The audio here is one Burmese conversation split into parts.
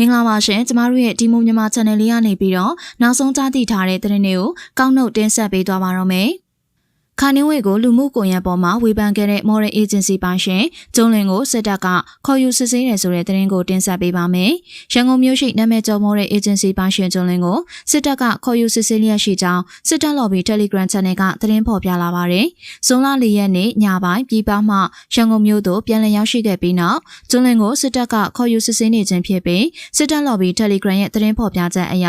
မင်္ဂလာပါရှင်ကျမတို့ရဲ့ဒီမိုမြန်မာ channel လေးကနေပြီးတော့နောက်ဆုံးကြားသိထားတဲ့သတင်းတွေကိုကောက်နှုတ်တင်ဆက်ပေးသွားပါတော့မယ် ခါနင်းဝေကိုလူမှုကွန်ရက်ပေါ်မှာဝေဖန်ခဲ့တဲ့ Moral Agency ပိုင်ရှင်ကျုံလင်ကိုစစ်တပ်ကခေါ်ယူစစ်ဆေးတယ်ဆိုတဲ့သတင်းကိုတင်ဆက်ပေးပါမယ်။ရန်ကုန်မြို့ရှိနာမည်ကျော် Moral Agency ပိုင်ရှင်ကျုံလင်ကိုစစ်တပ်ကခေါ်ယူစစ်ဆေးလျက်ရှိကြောင်းစစ်တပ် lobby Telegram Channel ကသတင်းဖော်ပြလာပါတယ်။ဇွန်လ၄ရက်နေ့ညပိုင်းပြည်ပမှရန်ကုန်မြို့သို့ပြန်လည်ရောက်ရှိခဲ့ပြီးနောက်ကျုံလင်ကိုစစ်တပ်ကခေါ်ယူစစ်ဆေးနေခြင်းဖြစ်ပြီးစစ်တပ် lobby Telegram ရဲ့သတင်းဖော်ပြချက်အရ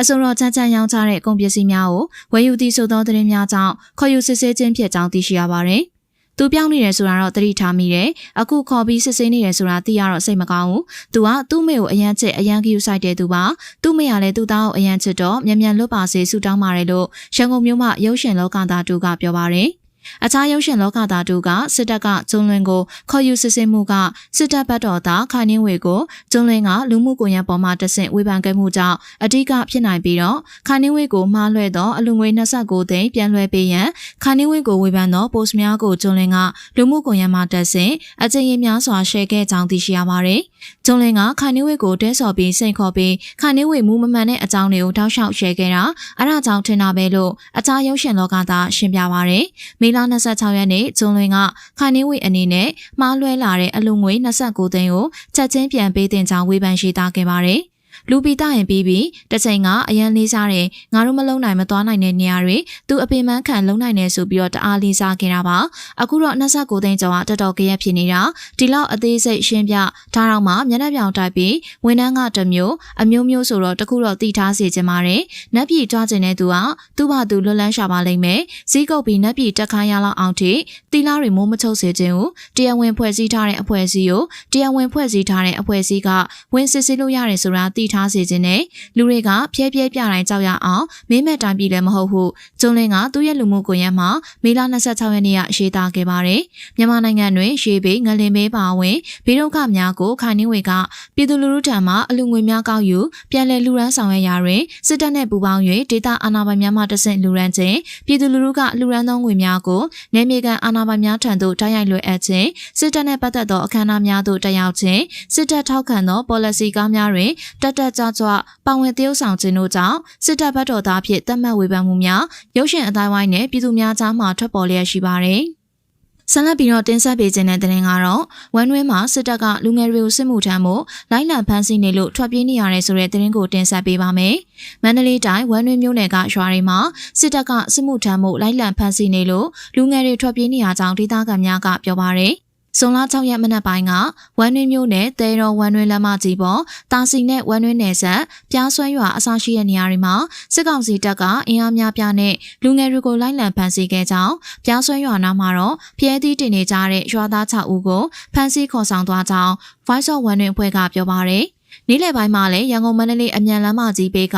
အစိုးရချမ်းချမ်းရောင်းချတဲ့ကုန်ပစ္စည်းများကိုဝယ်ယူသည့်ဆိုသောသတင်းများကြောင့်ခေါ်ယူစစ်ဆေးခြင်းဖြစ်ကြောင်းသိရှိရပါတယ်။သူပြောင်းနေတယ်ဆိုတာတော့သတိထားမိတယ်။အခုခေါ်ပြီးစစ်ဆေးနေတယ်ဆိုတာသိရတော့စိတ်မကောင်းဘူး။သူကသူ့မေကိုအရန်ချစ်အရန်ကယူဆိုင်တဲ့သူပါ။သူ့မေကလည်းသူ့သားကိုအရန်ချစ်တော့မြန်မြန်လွတ်ပါစေဆုတောင်းပါတယ်လို့ရန်ကုန်မြို့မှာရုပ်ရှင်လောကသားတူကပြောပါတယ်။ အခြားရုပ်ရှင်လောကသားတို့ကစစ်တပ်ကကျုံလွင်ကိုခေါ်ယူစစ်ဆေးမှုကစစ်တပ်ဘက်တော်သားခိုင်နှင်းဝေကိုကျုံလွင်ကလူမှုကွန်ရက်ပေါ်မှာတဆင့်ဝေဖန်ခဲ့မှုကြောင့်အဓိကဖြစ်နိုင်ပြီးတော့ခိုင်နှင်းဝေကိုမှားလွှဲသောအလူငွေ29သိန်းပြန်လွှဲပေးရန်ခိုင်နှင်းဝေကိုဝေဖန်သော post များကိုကျုံလွင်ကလူမှုကွန်ရက်မှာတဆင့်အကြိမ်ရင်များစွာ share ခဲ့ကြောင်းသိရှိရပါတယ်။ကျုံလင်ကခိုင်နှင်းဝေကိုတဲဆော်ပြီးစိန်ခေါ်ပြီးခိုင်နှင်းဝေမူမမှန်တဲ့အကြောင်းတွေကိုတောက်လျှောက်ရှယ်ခဲ့တာအဲဒါကြောင့်ထင်တာပဲလို့အခြားရုပ်ရှင်လောကသားရှင်းပြပါရယ်။မေလ26ရက်နေ့ကျုံလင်ကခိုင်နှင်းဝေအနေနဲ့မှားလွဲလာတဲ့အလူငွေ29သိန်းကိုချက်ချင်းပြန်ပေးတင်ကြောင်းဝေဖန်ရှိသားခဲ့ပါရယ်။ လူပီတာရင်ပြီးပြီးတစ်ချိန်ကအရန်လေးစားတယ်ငါတို့မလုံနိုင်မသွားနိုင်တဲ့နေရာတွေသူအပင်ပန်းခံလုံနိုင်တယ်ဆိုပြီးတော့တအားလေးစားခဲ့တာပါအခုတော့29သိန်းကျော်ကတော်တော်ကြရက်ဖြစ်နေတာဒီလောက်အသေးစိတ်ရှင်းပြဒါတော့မှမျက်နှာပြောင်တိုက်ပြီးဝန်ထမ်းကတစ်မျိုးအမျိုးမျိုးဆိုတော့တခုတော့တည်ထားစေချင်ပါတယ်နက်ပြည်ကြွားခြင်းတဲ့သူကသူ့ဘာသူလွတ်လန်းရှာပါလိမ့်မယ်ဈေးကုတ်ပြီးနက်ပြည်တက်ခိုင်းရလောက်အောင်ထိတီလာတွေမိုးမချုပ်စေခြင်းကိုတရားဝင်ဖွဲ့စည်းထားတဲ့အဖွဲ့အစည်းကိုတရားဝင်ဖွဲ့စည်းထားတဲ့အဖွဲ့အစည်းကဝင်စစ်ဆေးလို့ရတယ်ဆိုတာသိထားစေခြင်းနဲ့လူတွေကဖျဲဖျဲပြတိုင်းကြောက်ရအောင်မင်းမဲ့တိုင်းပြည်လည်းမဟုတ်ဟုကျုံလင်းကသူ့ရဲ့လူမှုကွန်ရက်မှာမေလ26ရက်နေ့ကရေးသားခဲ့ပါတယ်။မြန်မာနိုင်ငံတွင်ရေဘေးငလင်ဘေးပါဝင်ဘေးဒုက္ခများကိုခိုင်နှင်းဝေကပြည်သူလူထုထံမှအလူငွေများကောက်ယူပြန်လည်လူရန်ဆောင်ရွက်ရာတွင်စစ်တပ်နှင့်ပူးပေါင်း၍ဒေသအာဏာပိုင်များမှတဆင့်လူရန်ခြင်းပြည်သူလူထုကလူရန်သောငွေများကိုနေမြေကန်အာဏာပိုင်များထံသို့တိုက်ရိုက်လွှဲအပ်ခြင်းစစ်တပ်နှင့်ပတ်သက်သောအခမ်းအနားများသို့တက်ရောက်ခြင်းစစ်တပ်ထောက်ခံသော policy ကားများတွင်တက်တက်ကြွကြွပါဝင်သရုပ်ဆောင်ခြင်းတို့ကြောင့်စစ်တပ်ဘက်တော်သားဖြစ်တတ်မှတ်ဝေဖန်မှုများရုပ်ရှင်အတိုင်းဝိုင်းနဲ့ပြည်သူများကြားမှာထွက်ပေါ်လျက်ရှိပါတယ်။ဆက်လက်ပြီးတော့တင်ဆက်ပေးခြင်းတဲ့တင်ကတော့ဝမ်နွေးမှာစစ်တပ်ကလူငယ်တွေကိုစစ်မှုထမ်းမှုလိုက်လံဖမ်းဆီးနေလို့ထွက်ပြေးနေရတဲ့ဆိုတဲ့တင်ကိုတင်ဆက်ပေးပါမယ်။မန္တလေးတိုင်းဝမ်နွေးမြို့နယ်ကရွာတွေမှာစစ်တပ်ကစစ်မှုထမ်းမှုလိုက်လံဖမ်းဆီးနေလို့လူငယ်တွေထွက်ပြေးနေရကြောင်းဒေသခံများကပြောပါရယ်။ ဇွန်လ6ရက်မနက်ပိုင်းကဝမ်နွေမြို့နယ်တဲတော်ဝမ်နွေလမ်းမကြီးပေါ်တာစီနဲ့ဝမ်နွေနယ်ဆက်ပြားဆွဲရွာအစရှိတဲ့နေရာတွေမှာစစ်ကောင်စီတပ်ကအင်အားများပြားနဲ့လူငယ်တွေကိုလိုက်လံဖမ်းဆီးခဲ့ကြောင်းပြားဆွဲရွာနားမှာတော့ဖျဲသီးတင်နေကြတဲ့ရွာသား6ဦးကိုဖမ်းဆီးခေါ်ဆောင်သွားကြောင်း Voice of ဝမ်နွေအဖွဲ့ကပြောပါရယ် နေ့လယ်ပိုင်းမှာလည်းရန်ကုန်မန္တလေးအမြန်လမ်းမကြီးဘေးက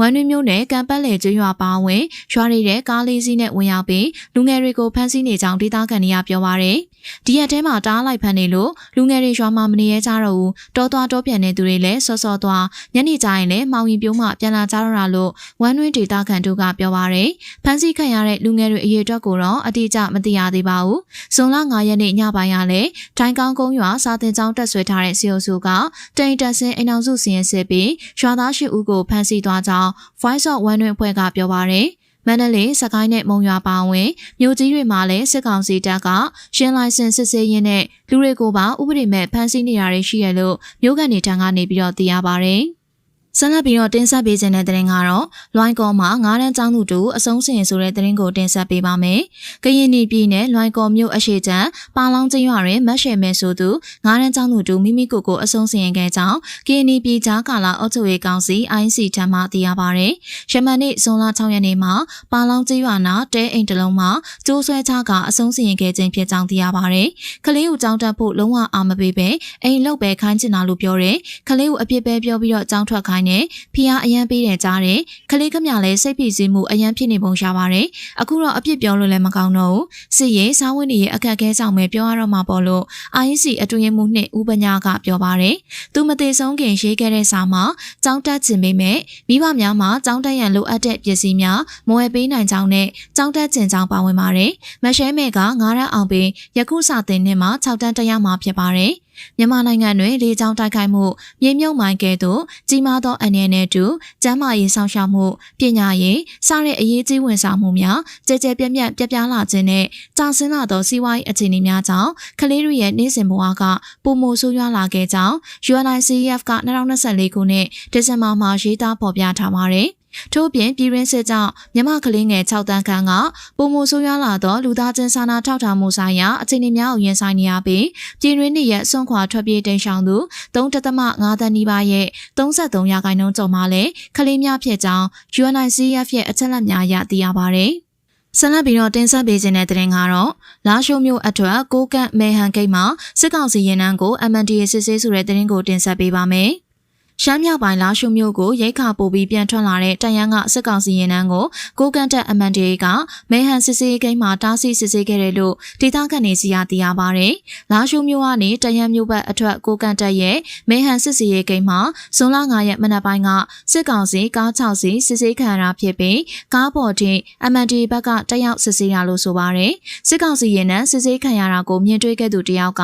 ဝမ်နွေမြို့နယ်ကံပတ်လေကျွရွာပါဝင်ရွာရည်တဲ့ကားလေးစီးနဲ့ဝင်ရောက်ပြီးလူငယ်တွေကိုဖမ်းဆီးနေကြောင်းဒေသခံတွေကပြောပါရယ်ဒီရက်ထဲမှာတားလိုက်ဖမ်းနေလို့လူငယ်တွေရွာမှာမနေရကြတော့ဘူးတောသွားတောပြန်နေသူတွေလည်းစောစောသွားညနေကျရင်လည်းမောင်ရင်ပြုံးမှပြန်လာကြတော့တာလို့ဝမ်နွေဒေသခံတို့ကပြောပါရယ်ဖမ်းဆီးခံရတဲ့လူငယ်တွေအရေးအတွက်ကိုတော့အတိအကျမသိရသေးပါဘူးဇွန်လ9ရက်နေ့ညပိုင်းကလည်းထိုင်းကောင်းကုန်းရွာစာတင်ကျောင်းတက်ဆွဲထားတဲ့စီအိုဆူကတိန်တက်စင်းအိမ်အောင်စုစီရင်စစ်ပြီးရွာသားရှိဦးကိုဖမ်းဆီးသွားကြောင်း Voice of One အဖွဲ့ကပြောပါရယ်မန္တလေးစကိုင်းနဲ့မုံရွာပါဝင်မြို့ကြီးတွေမှာလည်းစစ်ကောင်စီတပ်ကရှင်းလိုင်စင်စစ်ဆေးရင်းနဲ့လူတွေကိုပါဥပဒေမဲ့ဖမ်းဆီးနေတာတွေရှိရလို့မြို့ကန်တွေထံကနေပြီးတော့သိရပါဗျ။ ဆက်လက်ပြီးတော့တင်ဆက်ပေးခြင်းတဲ့တဲ့ရင်ကတော့လွိုင်းကောမှာငားတန်းကျောင်းသူတို့အဆုံးစင်ဆိုတဲ့တဲ့ရင်ကိုတင်ဆက်ပေးပါမယ်။ကရင်ပြည်နယ်လွိုင်းကောမြို့အရှိချံပါလောင်းကျင်းရွာတွင်မတ်ရှယ်မဲဆိုသူငားတန်းကျောင်းသူတို့မိမိကိုယ်ကိုအဆုံးစင်ခဲ့ကြောင်းကရင်ပြည်ကြားကာလာအုပ်ချုပ်ရေးကောင်စီ IC ထံမှသိရပါဗျ။ရမန်နေ့ဇွန်လ6ရက်နေ့မှာပါလောင်းကျင်းရွာနာတဲအိမ်တလုံးမှာကျိုးဆွဲချကအဆုံးစင်ခဲ့ခြင်းဖြစ်ကြောင်းသိရပါဗျ။ကလေးကိုကြောင်းတက်ဖို့လုံးဝအာမပေးပဲအိမ်လောက်ပဲခိုင်းချင်တာလို့ပြောတယ်။ကလေးကိုအပြစ်ပဲပြောပြီးတော့ကြောင်းထွက်ခိုင်းနဲ့ဖီးအားအရန်ပေးတယ်ကြားတယ်ခလေးခမလည်းစိတ်ဖိစီးမှုအရန်ဖြစ်နေပုံရှာပါတယ်အခုတော့အပြစ်ပြောလို့လည်းမကောင်းတော့ဘူးစစ်ရေးစားဝတ်နေရေးအခက်အခဲကြောင့်ပဲပြောရတော့မှာပေါ့လို့ IC အတွင်းမှုနှစ်ဦးပညာကပြောပါတယ်သူမသေးဆုံးခင်ရေးခဲ့တဲ့စာမှာကြောင်းတက်ခြင်းပေမဲ့မိဘများမှာကြောင်းတက်ရန်လိုအပ်တဲ့ပစ္စည်းများမဝယ်ပေးနိုင်ကြောင်းနဲ့ကြောင်းတက်ခြင်းကြောင့်ပါဝင်ပါတယ်မရှဲမဲက9ရန်အောင်ပြီးယခုစာတင်နှစ်မှာ6တန်းတက်ရမှာဖြစ်ပါတယ် မြန်မာနိုင်ငံတွင်လေကြောင်းတိုက်ခိုက်မှုမြေမြုပ်မိုင်းကဲ့သို့ကြီးမားသောအနေနဲ့တူကျန်းမာရေးဆောင်ရှောက်မှုပညာရေးစတဲ့အရေးကြီးဝန်ဆောင်မှုများကြဲကြဲပြန့်ပြန့်ပြပြလာခြင်းနဲ့ကြာဆင်းလာသောစီးပွားရေးအခြေအနေများကြောင့်ကလေးတွေရဲ့နေ့စဉ်ဘဝကပုံမိုဆိုးရွားလာခဲ့ကြောင်း UNICEF က2024ခုနှစ်ဒီဇင်ဘာမှာရေးသားဖော်ပြထားပါတယ်။ ထို့ပြင်ပြည်ရင်းစစ်ကြောင့်မြမကလေးငယ်6တန်းခန့်ကပုံမိုဆိုးရွားလာသောလူသားချင်းစာနာထောက်ထားမှုဆိုင်ရာအခြေအနေများကိုရင်ဆိုင်နေရပြီးပြည်ရင်းနေရဲ့စွန့်ခွာထွက်ပြေးတိမ်းရှောင်သူ3.5တန်းနီးပါးရဲ့33ရာခိုင်နှုန်းကျော်မှလည်းကလေးများဖြစ်ကြောင်း UNICEF ရဲ့အချက်အလက်များအရသိရပါတယ်။ဆလတ်ပြီးတော့တင်ဆက်ပေးခြင်းတဲ့တင်ကတော့လာရှိုးမျိုးအထွတ်ကိုကန့်မဲဟန်ဂိတ်မှာစစ်ကောင်စီရင်နှန်းကို MNDA စစ်ဆေးဆိုတဲ့တင်ကိုတင်ဆက်ပေးပါမယ်။ ရှမ်းမြောက်ပိုင်းလာရှုမျိုးကိုရိတ်ခါပို့ပြီးပြန်ထွက်လာတဲ့တရန်ကစစ်ကောင်စီရင်နှန်းကိုကိုကန်တက်အမန်တေကမဲဟန်စစ်စေးကိန်းမှာတားဆီးစစ်ဆေးခဲ့တယ်လို့ဒေသခံတွေစီရသိရပါဗျ။လာရှုမျိုးကနေတရန်မျိုးဘက်အထက်ကိုကန်တက်ရဲ့မဲဟန်စစ်စေးကိန်းမှာဇွန်လ9ရက်မနက်ပိုင်းကစစ်ကောင်စီကား6စီးစစ်ဆေးခံရဖြစ်ပြီးကားပေါ်တင်အမန်တေဘက်ကတက်ရောက်စစ်ဆေးရလို့ဆိုပါရယ်။စစ်ကောင်စီရင်နှန်းစစ်ဆေးခံရတာကိုမြင်တွေ့ခဲ့သူတယောက်က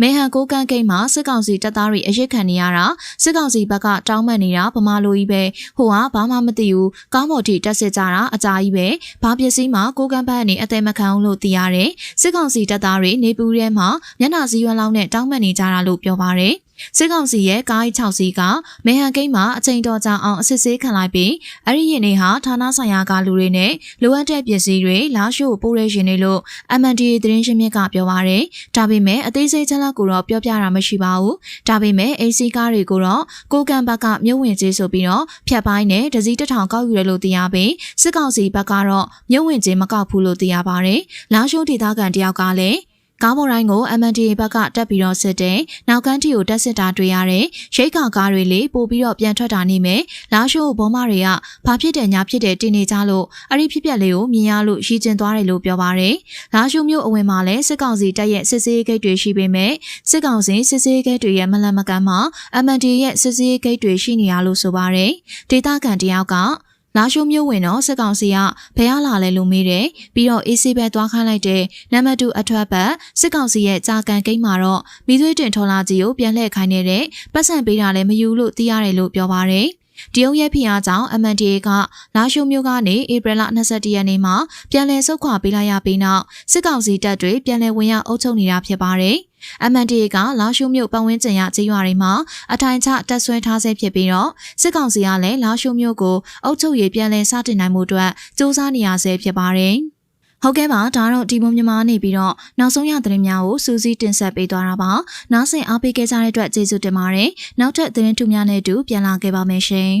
မဲဟန်ကိုကန်ကိန်းမှာစစ်ကောင်စီတပ်သားတွေအရစ်ခံနေရတာစစ်ကောင်စီဘက်ကတောင်းပန်နေတာဗမာလိုကြီးပဲဟိုကဘာမှမသိဘူးကောင်းမော်တီတက်စစ်ကြတာအကြာကြီးပဲဘာပစ္စည်းမှကိုကန့်ပတ်အနေအသေးမခံအောင်လို့သိရတယ်စစ်ကောင်စီတပ်သားတွေနေပူထဲမှာမျက်နှာစည်းရွက်လောက်နဲ့တောင်းပန်နေကြတာလို့ပြောပါတယ် စစ်ကောင်စီရဲ့ကား6စီးကမေဟန်ကိန်းမှာအချိန်တော်ကြာအောင်အစစ်ဆေးခံလိုက်ပြီးအဲ့ဒီရင်တွေဟာဌာနဆိုင်ရာကလူတွေနဲ့လိုအပ်တဲ့ပစ္စည်းတွေလာရှို့ပို့ရရှင်တွေလို့ MNDA သတင်းရှင်မြစ်ကပြောပါရယ်ဒါပေမဲ့အသေးစိတ်ချက်လက်ကိုတော့ပြောပြတာမရှိပါဘူးဒါပေမဲ့ AC ကားတွေကိုတော့ကိုကန်ဘက်ကမြို့ဝင်ကြီးဆိုပြီးတော့ဖြတ်ပိုင်းနဲ့ဒစီတထောင်ကောက်ယူရလို့သိရပြီးစစ်ကောင်စီဘက်ကတော့မြို့ဝင်ကြီးမကောက်ဘူးလို့သိရပါတယ်လာရှို့ဒေသခံတယောက်ကလည်း ကားပေါ်တိုင်းကို MNDA ဘက်ကတက်ပြီးတော့စစ်တယ်။နောက်ကန်းတီကိုတက်စစ်တာတွေ့ရတယ်။ရိတ်ခါကားတွေလေပို့ပြီးတော့ပြန်ထွက်တာနေမယ်။လာရှိုးဘောမတွေကဘာဖြစ်တယ်ညာဖြစ်တယ်တင်နေကြလို့အဲ့ဒီဖြစ်ပျက်လေးကိုမြင်ရလို့ရည်ကျင်သွားတယ်လို့ပြောပါရယ်။လာရှိုးမျိုးအဝင်မှာလည်းစစ်ကောင်စီတပ်ရဲ့စစ်စေးဂိတ်တွေရှိပေမဲ့စစ်ကောင်စီစစ်စေးဂိတ်တွေရဲ့မလန်မကန်မှာ MNDA ရဲ့စစ်စေးဂိတ်တွေရှိနေရလို့ဆိုပါရယ်။ဒေတာကန်တယောက်က လာရှိုးမျိုးဝင်တော့စစ်ကောင်စီကဘယ်ရလာလဲလို့မေးတယ်ပြီးတော့ AC ပဲသွားခိုင်းလိုက်တဲ့နံပါတ်2အထွက်ဘက်စစ်ကောင်စီရဲ့ကြာကန်ကိန်းမှာတော့မိသွေးတင်ထော်လာကြီးကိုပြန်လှည့်ခိုင်းနေတဲ့ပတ်စံပေးတာလည်းမယူလို့သိရတယ်လို့ပြောပါတယ်တရုတ်ရဲ့ဖိအားကြောင့် MNDA ကလာရှိုးမျိုးကနေဧပြီလ22ရက်နေ့မှာပြန်လည်ဆုတ်ခွာပေးလိုက်ရပြီးနောက်စစ်ကောင်စီတပ်တွေပြန်လည်ဝင်ရောက်အုပ်ချုပ်နေတာဖြစ်ပါတယ်။ MNDA ကလာရှိုးမြို့ပတ်ဝန်းကျင်ရကျေးရွာတွေမှာအထိုင်ချတက်ဆွဲထားဆဲဖြစ်ပြီးတော့စစ်ကောင်စီကလည်းလာရှိုးမြို့ကိုအုပ်ချုပ်ရေးပြန်လည်စတင်နိုင်မှုအတွက်စ조사နေရဆဲဖြစ်ပါတယ်။ဟုတ်ကဲ့ပါဒါတော့ဒီမုံမြန်မာနေပြီးတော့နောက်ဆုံးရသတင်းများကိုစူးစီးတင်ဆက်ပေးသွားတာပါနောက်ဆင်အားပေးခဲ့ကြတဲ့အတွက်ကျေးဇူးတင်ပါတယ်နောက်ထပ်သတင်းထူးများနဲ့အတူပြန်လာခဲ့ပါမယ်ရှင်